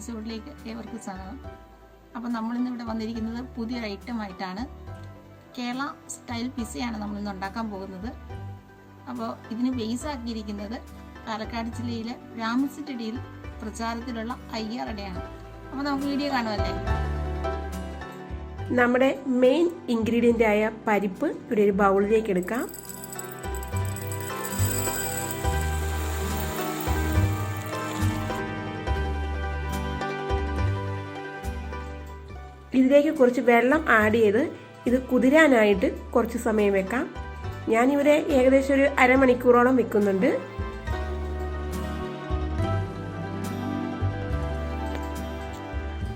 എപ്പിസോഡിലേക്ക് ഏവർക്കും സ്വാഗതം. അപ്പോൾ നമ്മളിന്ന് ഇവിടെ വന്നിരിക്കുന്നത് പുതിയൊരു ഐറ്റം ആയിട്ടാണ്. കേരള സ്റ്റൈൽ പിസയാണ് നമ്മളിന്ന് ഉണ്ടാക്കാൻ പോകുന്നത്. അപ്പോൾ ഇതിന് ബേസ് ആക്കിയിരിക്കുന്നത് പാലക്കാട് ജില്ലയിലെ രാമസിറ്റടിയിൽ പ്രചാരത്തിലുള്ള അയ്യാറടയാണ് അപ്പോൾ നമുക്ക് വീഡിയോ കാണുമല്ലേ നമ്മുടെ മെയിൻ ഇൻഗ്രീഡിയന്റ് ആയ പരിപ്പ് ഇവിടെ ഒരു ബൗളിലേക്ക് എടുക്കാം. ഇതിലേക്ക് കുറച്ച് വെള്ളം ആഡ് ചെയ്ത് ഇത് കുതിരാനായിട്ട് കുറച്ച് സമയം വെക്കാം. ഞാനിവിടെ ഏകദേശം ഒരു അരമണിക്കൂറോളം വെക്കുന്നുണ്ട്.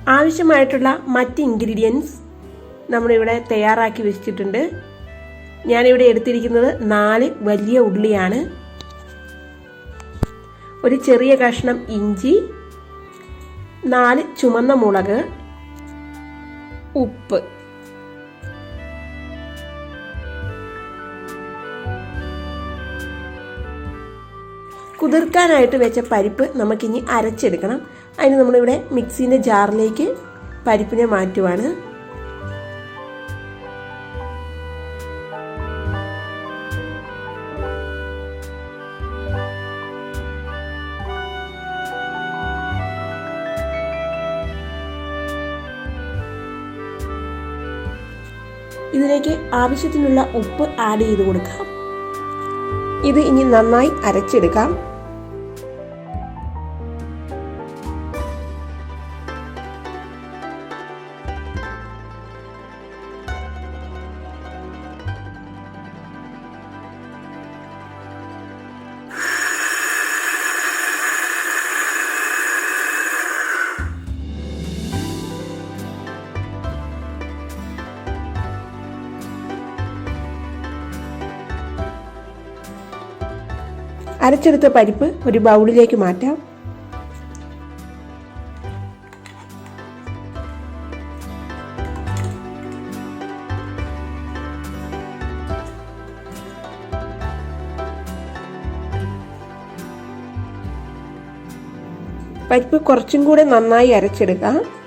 ആവശ്യമായിട്ടുള്ള മറ്റ് ഇൻഗ്രീഡിയൻസ് നമ്മളിവിടെ തയ്യാറാക്കി വെച്ചിട്ടുണ്ട്. ഞാനിവിടെ എടുത്തിരിക്കുന്നത് നാല് വലിയ ഉള്ളിയാണ്. ഒരു ചെറിയ കഷ്ണം ഇഞ്ചി നാല് ചുമന്ന മുളക് ഉപ്പ്. കുതിർക്കാനായിട്ട് വെച്ച പരിപ്പ് നമുക്കിനി അരച്ചെടുക്കണം. അതിന് നമ്മളിവിടെ മിക്സീന്റെ ജാറിലേക്ക് പരിപ്പിനെ മാറ്റുവാണ്. ഇതിലേക്ക് ആവശ്യത്തിനുള്ള ഉപ്പ് ആഡ് ചെയ്ത് കൊടുക്കാം. ഇത് ഇനി നന്നായി അരച്ചെടുക്കാം. അരച്ചെടുത്ത പരിപ്പ് ഒരു ബൗളിലേക്ക് മാറ്റാം. പരിപ്പ് കുറച്ചും കൂടെ നന്നായി അരച്ചെടുക്കാം.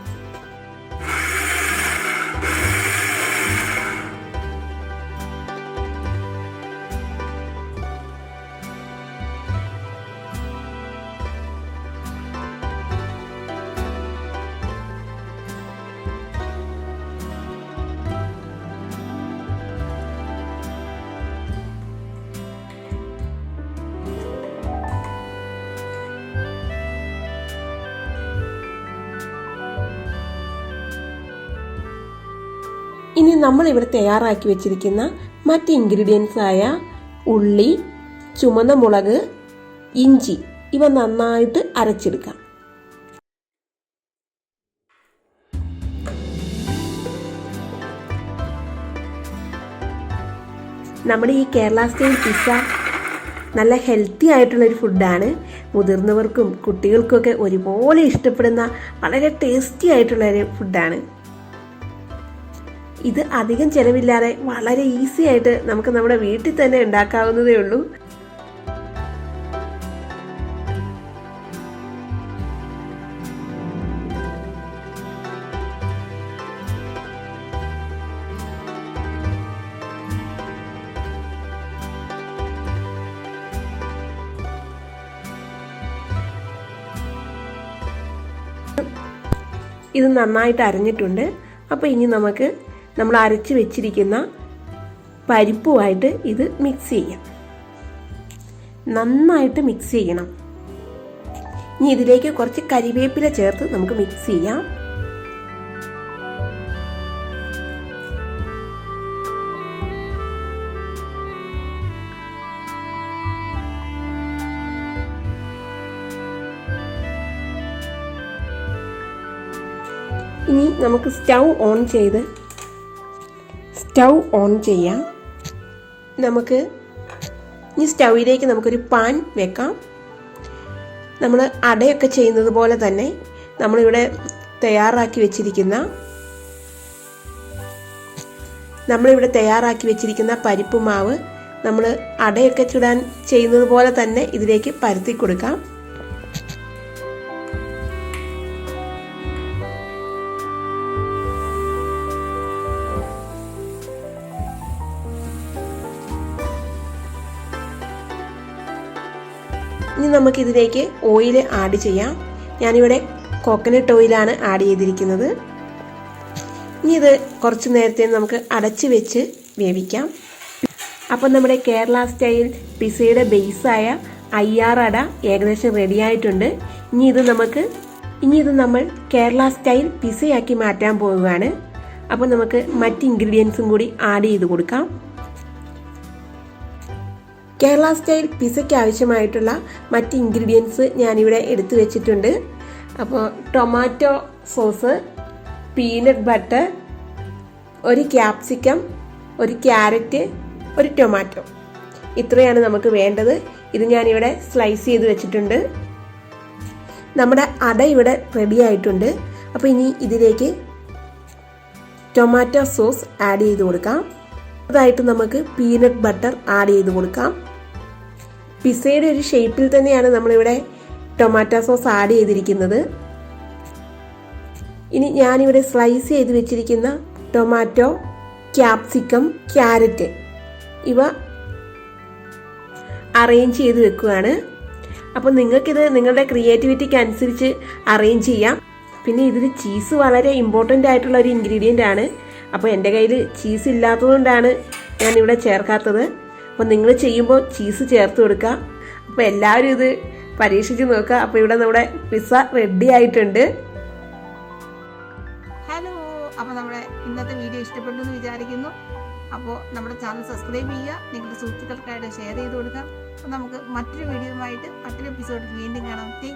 ഇനി നമ്മൾ ഇവിടെ തയ്യാറാക്കി വെച്ചിരിക്കുന്ന മറ്റ് ഇൻഗ്രീഡിയൻസ് ആയ ഉള്ളി ചുമന്ന മുളക് ഇഞ്ചി ഇവ നന്നായിട്ട് അരച്ചെടുക്കാം. നമ്മുടെ ഈ കേരള സ്റ്റൈൽ പിസ്സ നല്ല ഹെൽത്തി ആയിട്ടുള്ള ഒരു ഫുഡാണ് മുതിർന്നവർക്കും കുട്ടികൾക്കൊക്കെ ഒരുപോലെ ഇഷ്ടപ്പെടുന്ന വളരെ ടേസ്റ്റി ആയിട്ടുള്ള ഒരു ഫുഡാണ് ഇത് അധികം ചെലവില്ലാതെ വളരെ ഈസി ആയിട്ട് നമുക്ക് നമ്മുടെ വീട്ടിൽ തന്നെ ഉണ്ടാക്കാവുന്നതേ ഉള്ളൂ. ഇത് നന്നായിട്ട് അരഞ്ഞിട്ടുണ്ട്. അപ്പോൾ ഇനി നമുക്ക് നമ്മൾ അരച്ച് വെച്ചിരിക്കുന്ന പരിപ്പുമായിട്ട് ഇത് മിക്സ് ചെയ്യാം. നന്നായിട്ട് മിക്സ് ചെയ്യണം. ഇനി ഇതിലേക്ക് കുറച്ച് കരിവേപ്പില ചേർത്ത് നമുക്ക് മിക്സ് ചെയ്യാം. ഇനി നമുക്ക് സ്റ്റൗ ഓൺ ചെയ്ത് സ്റ്റൗ ഓൺ ചെയ്യാം. നമുക്ക് ഈ സ്റ്റൗവിലേക്ക് നമുക്കൊരു പാൻ വെക്കാം. നമ്മൾ അടയൊക്കെ ചെയ്യുന്നത് പോലെ തന്നെ നമ്മളിവിടെ തയ്യാറാക്കി വെച്ചിരിക്കുന്ന നമ്മളിവിടെ തയ്യാറാക്കി വെച്ചിരിക്കുന്ന പരിപ്പ് മാവ് നമ്മൾ അടയൊക്കെ ചുടാൻ ചെയ്യുന്നത് പോലെ തന്നെ ഇതിലേക്ക് പരത്തി കൊടുക്കാം. ഇനി നമുക്ക് ഇതിലേക്ക് ഓയിൽ ആഡ് ചെയ്യാം. ഞാനിവിടെ കോക്കനട്ട് ഓയിലാണ് ആഡ് ചെയ്തിരിക്കുന്നത്. ഇനി ഇത് കുറച്ച് നേരത്തെ നമുക്ക് അടച്ച് വെച്ച് വേവിക്കാം. അപ്പം നമ്മുടെ കേരള സ്റ്റൈൽ പിസയുടെ ബേസായ അയ്യാർ അട ഏകദേശം റെഡിയായിട്ടുണ്ട് ഇനി ഇത് നമുക്ക് ഇനി ഇത് നമ്മൾ കേരള സ്റ്റൈൽ പിസയാക്കി മാറ്റാൻ പോവുകയാണ്. അപ്പോൾ നമുക്ക് മറ്റ് ഇൻഗ്രീഡിയൻസും കൂടി ആഡ് ചെയ്ത് കൊടുക്കാം. കേരള സ്റ്റൈൽ പിസയ്ക്ക് ആവശ്യമായിട്ടുള്ള മറ്റ് ഇൻഗ്രീഡിയൻസ് ഞാനിവിടെ എടുത്തു വെച്ചിട്ടുണ്ട്. അപ്പോൾ ടൊമാറ്റോ സോസ് പീനട്ട് ബട്ടർ ഒരു ക്യാപ്സിക്കം ഒരു ക്യാരറ്റ് ഒരു ടൊമാറ്റോ ഇത്രയാണ് നമുക്ക് വേണ്ടത്. ഇത് ഞാനിവിടെ സ്ലൈസ് ചെയ്ത് വെച്ചിട്ടുണ്ട്. നമ്മുടെ അട ഇവിടെ റെഡി ആയിട്ടുണ്ട്. അപ്പോൾ ഇനി ഇതിലേക്ക് ടൊമാറ്റോ സോസ് ആഡ് ചെയ്ത് കൊടുക്കാം. അതായിട്ട് നമുക്ക് പീനട്ട് ബട്ടർ ആഡ് ചെയ്ത് കൊടുക്കാം. പിസയുടെ ഒരു ഷേപ്പിൽ തന്നെയാണ് നമ്മളിവിടെ ടൊമാറ്റോ സോസ് ആഡ് ചെയ്തിരിക്കുന്നത്. ഇനി ഞാനിവിടെ സ്ലൈസ് ചെയ്ത് വെച്ചിരിക്കുന്ന ടൊമാറ്റോ ക്യാപ്സിക്കം ക്യാരറ്റ് ഇവ അറേഞ്ച് ചെയ്ത് വെക്കുകയാണ്. അപ്പോൾ നിങ്ങൾക്കിത് നിങ്ങളുടെ ക്രിയേറ്റിവിറ്റിക്ക് അനുസരിച്ച് അറേഞ്ച് ചെയ്യാം. പിന്നെ ഇതിൽ ചീസ് വളരെ ഇമ്പോർട്ടന്റ് ആയിട്ടുള്ള ഒരു ഇൻഗ്രീഡിയന്റ് ആണ്. അപ്പോൾ എന്റെ കയ്യിൽ ചീസ് ഇല്ലാത്തതുകൊണ്ടാണ് ഞാനിവിടെ ചേർക്കാത്തത്. അപ്പോൾ നിങ്ങൾ ചെയ്യുമ്പോൾ ചീസ് ചേർത്ത് കൊടുക്കുക അപ്പോൾ എല്ലാവരും ഇത് പരീക്ഷിച്ച് നോക്കുക അപ്പോൾ ഇവിടെ നമ്മുടെ പിസ്സ റെഡി ആയിട്ടുണ്ട്. ഹലോ അപ്പോൾ നമ്മുടെ ഇന്നത്തെ വീഡിയോ ഇഷ്ടപ്പെട്ടു എന്ന് വിചാരിക്കുന്നു. അപ്പോൾ നമ്മുടെ ചാനൽ സബ്സ്ക്രൈബ് ചെയ്യുക. നിങ്ങളുടെ സുഹൃത്തുക്കൾക്കായിട്ട് ഷെയർ ചെയ്ത് കൊടുക്കുക അപ്പോൾ നമുക്ക് മറ്റൊരു വീഡിയോയുമായിട്ട് മറ്റൊരു എപ്പിസോഡ് വീണ്ടും കാണാം. ബൈ